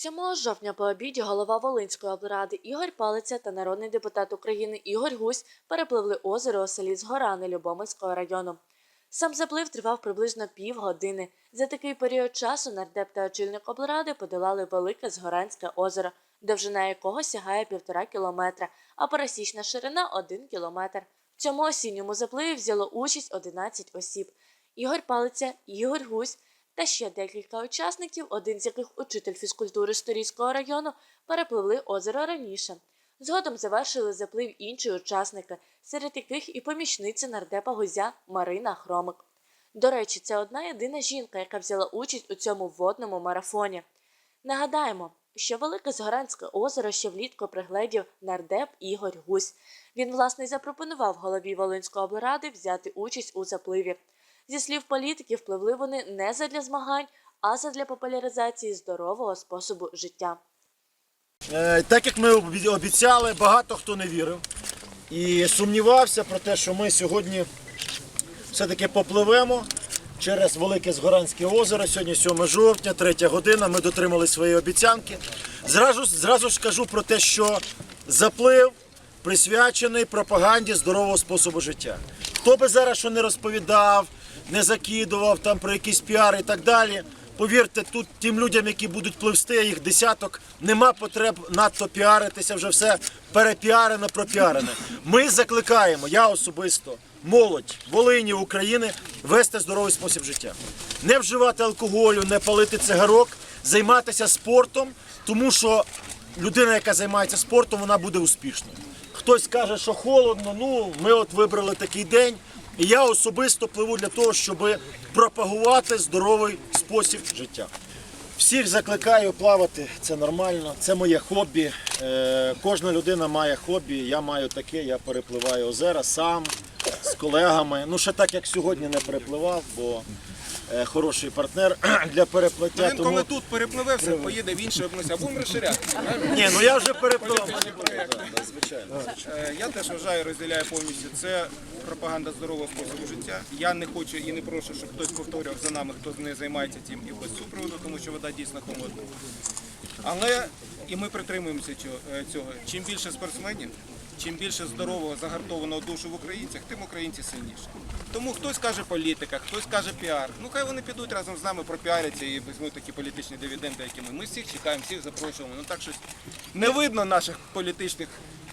7 жовтня по обіді голова Волинської облради Ігор Палиця та народний депутат України Ігор Гусь перепливли озеро у селі Згорани Любомирського району. Сам заплив тривав приблизно півгодини. За такий період часу нардеп та очільник облради подолали велике Згоранське озеро, довжина якого сягає півтора кілометра, а пересічна ширина один кілометр. Цьому осінньому запливі взяло участь 11 осіб. Ігор Палиця, Ігор Гусь та ще декілька учасників, один з яких учитель фізкультури Сторійського району, перепливли озеро раніше. Згодом завершили заплив інші учасники, серед яких і помічниця нардепа Гузя Марина Хромик. До речі, це одна єдина жінка, яка взяла участь у цьому водному марафоні. Нагадаємо, що Велике Згоранське озеро ще влітку пригледів нардеп Ігор Гусь. Він, власне, запропонував голові Волинської облради взяти участь у запливі. Зі слів політиків, пливли вони не задля змагань, а задля популяризації здорового способу життя. Е, Так як ми обіцяли, багато хто не вірив і сумнівався про те, що ми сьогодні все-таки попливемо через Велике Згоранське озеро. Сьогодні 7 жовтня, 3 година. Ми дотримали свої обіцянки. Зразу, зразу ж скажу про те, що заплив присвячений пропаганді здорового способу життя. Хто би зараз що не розповідав, не закидував там про якісь піари і так далі. Повірте, тут тим людям, які будуть пливсти, їх десяток, нема потреб надто піаритися, вже все перепіарене, пропіарене. Ми закликаємо, я особисто, молодь Волині, України вести здоровий спосіб життя. Не вживати алкоголю, не палити цигарок, займатися спортом, тому що людина, яка займається спортом, вона буде успішною. Хтось каже, що холодно, ну ми от вибрали такий день. І я особисто пливу для того, щоб пропагувати здоровий спосіб життя. Всіх закликаю плавати, це нормально, це моє хобі. Е, кожна людина має хобі, я маю таке, я перепливаю озера сам з колегами. Ну, ще так як сьогодні не перепливав, бо е, хороший партнер для переплиття. Він Тому... коли тут перепливе, все поїде в інше область, а будемо розширяти. Ні, ну я вже перепливав. Да, да, звичайно. Е, Я теж вважаю, розділяю повністю. Це пропаганда здорового способу життя. Я не хочу і не прошу, щоб хтось повторював за нами, хто не займається тим і без супроводу, тому що вода дійсно холодна. Але і ми притримуємося цього. е, цього. Чим більше спортсменів, чим більше здорового загартованого душу в українцях, тим українці сильніші. Тому хтось каже політика, хтось каже піар. Ну хай вони підуть разом з нами пропіаряться і візьмуть такі політичні дивіденди, які ми. Ми всіх чекаємо, всіх запрошуємо. Ну так щось не видно наших політичних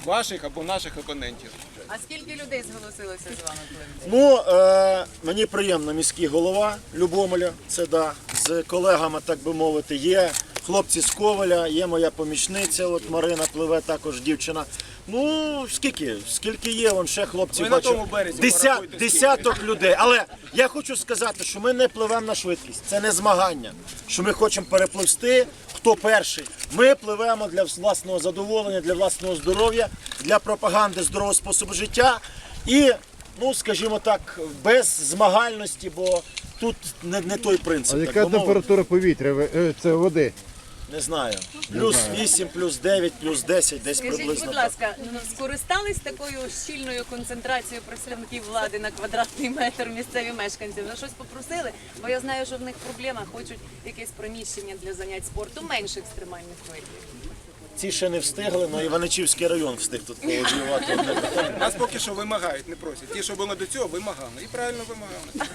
ваших або наших опонентів. А скільки людей зголосилося з вами? Ну, е, мені приємно міський голова Любомеля, це да, з колегами, так би мовити, є хлопці з Коваля, є моя помічниця, от Марина пливе також дівчина. Ну, скільки? Скільки є, вон ще хлопців Ви на бачу. тому березі Деся- порахуйте, скільки. десяток людей. Але я хочу сказати, що ми не пливемо на швидкість. Це не змагання, що ми хочемо перепливсти. Хто перший? Ми пливемо для власного задоволення, для власного здоров'я, для пропаганди здорового способу життя і, ну скажімо так, без змагальності, бо тут не, не той принцип. А так яка би мовити. температура повітря? ви- е, Це води? Не знаю. Плюс 8, плюс 9, плюс 10, десь Скажіть, приблизно. будь так. ласка, ну, скористались такою щільною концентрацією представників влади на квадратний метр місцеві мешканці? На щось попросили? Бо я знаю, що в них проблема, хочуть якесь приміщення для занять спорту, менш екстремальних видів. Ці ще не встигли, але Іваничівський район встиг тут повоювати. Нас поки що вимагають, не просять. Ті, що були до цього, вимагали. І правильно вимагали.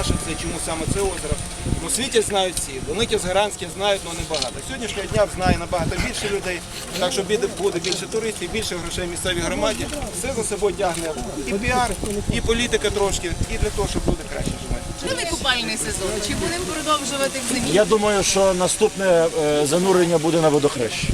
Наше це, чому саме це озеро. Ну, світі знають всі. Велике Згаранське знають, але небагато. Сьогоднішнього дня знає набагато більше людей, так що буде, буде більше туристів, більше грошей місцевій громаді. Все за собою тягне і піар, і політика трошки, і для того, щоб люди краще жили. Коли купальний сезон? Чи будемо продовжувати в зимі? Я думаю, що наступне е, занурення буде на водохрещі.